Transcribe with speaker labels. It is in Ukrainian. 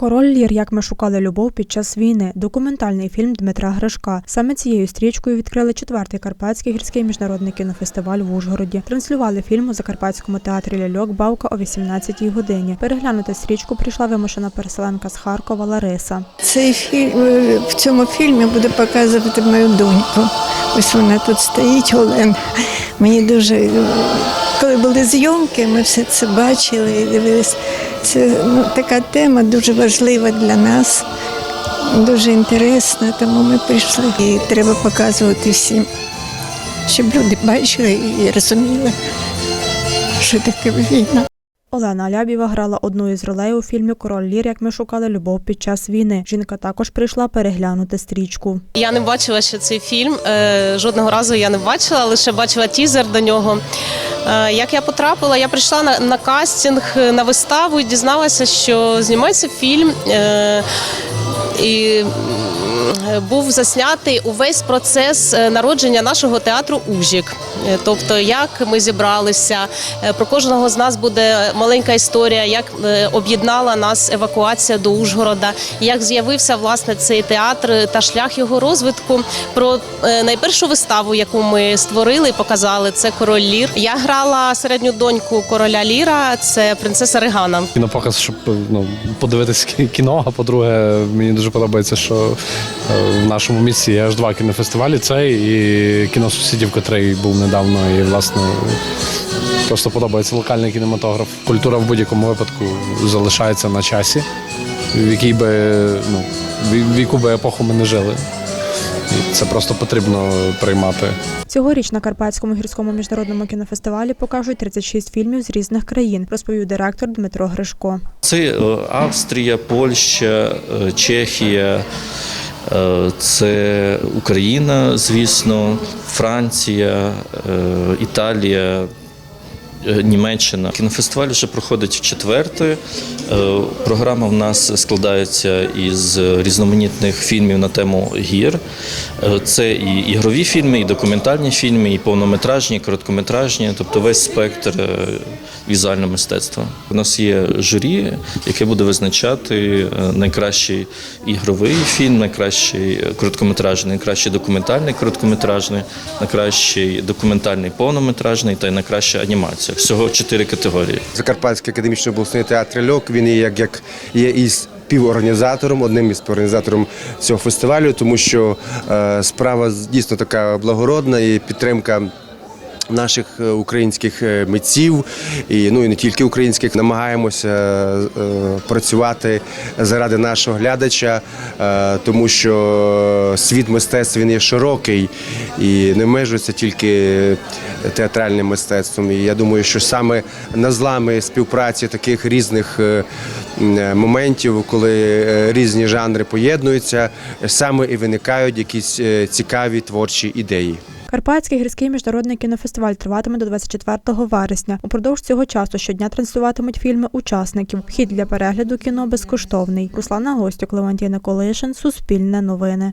Speaker 1: Король Лір, як ми шукали любов під час війни. Документальний фільм Дмитра Гришка. Саме цією стрічкою відкрили четвертий Карпатський гірський міжнародний кінофестиваль в Ужгороді. Транслювали фільм у Закарпатському театрі Ляльок Бавка о 18-й годині. Переглянути стрічку прийшла вимушена переселенка з Харкова Лариса.
Speaker 2: Цей фільм в цьому фільмі буде показувати мою доньку. Ось вона тут стоїть, Олена. Мені дуже е, коли були зйомки, ми все це бачили і дивились. Це ну, така тема дуже важлива для нас, дуже інтересна, тому ми прийшли. І треба показувати всім, щоб люди бачили і розуміли, що таке війна.
Speaker 1: Олена Алябєва грала одну із ролей у фільмі Король Лір, як ми шукали любов під час війни. Жінка також прийшла переглянути стрічку.
Speaker 3: Я не бачила ще цей фільм. е, Жодного разу я не бачила, лише бачила тізер до нього. Е, Як я потрапила, я прийшла на, на кастинг е, на виставу і дізналася, що знімається фільм. е, І був заснятий увесь процес е, народження нашого театру Ужік. Е, Тобто, як ми зібралися, е, про кожного з нас буде маленька історія, як е, об'єднала нас евакуація до Ужгорода, як з'явився власне цей театр та шлях його розвитку. Про е, найпершу виставу, яку ми створили показали, це король Лір. Я грала середню доньку короля Ліра, це принцеса Регана.
Speaker 4: Кінопоказ, щоб ну, подивитись кі- кіно. А по-друге, мені дуже подобається, що е, в нашому місті є аж два кінофестивалі. Цей і кіно сусідів, котрий був недавно. І власне просто подобається локальний кінематограф. Культура в будь-якому випадку залишається на часі, в якій би ну, в- яку би епоху ми не жили. І це просто потрібно приймати.
Speaker 1: Цьогоріч на Карпатському гірському міжнародному кінофестивалі покажуть 36 фільмів з різних країн, розповів директор Дмитро Гришко.
Speaker 5: Це е, Австрія, Польща, е, Чехія, е, це Україна, звісно, Франція, е, Італія. Е, Німеччина кінофестиваль вже проходить в четверте. Програма в нас складається із різноманітних фільмів на тему гір. Е, Це і ігрові фільми, і документальні фільми, і повнометражні, і короткометражні, тобто весь спектр е, візуального мистецтва. У нас є журі, яке буде визначати найкращий ігровий фільм, найкращий короткометражний, найкращий документальний короткометражний, найкращий документальний повнометражний та й найкраща анімація. Всього чотири категорії.
Speaker 6: Закарпатський академічний обласний театр Льок. Він є як, як є із співорганізатором, одним із співорганізатором цього фестивалю, тому що е, справа дійсно така благородна і підтримка. Наших е, українських е, митців і ну і не тільки українських намагаємося е, працювати заради нашого глядача, тому що світ мистецтва він є широкий і не межується тільки театральним мистецтвом. І я думаю, що саме на злами співпраці таких різних моментів, коли різні жанри поєднуються, саме і виникають якісь цікаві творчі ідеї.
Speaker 1: Карпатський гірський міжнародний кінофестиваль триватиме до 24 вересня. Упродовж цього часу щодня транслюватимуть фільми учасників. Вхід для перегляду кіно безкоштовний. Руслана Гостюк, Левантіна Колишин, Суспільне новини.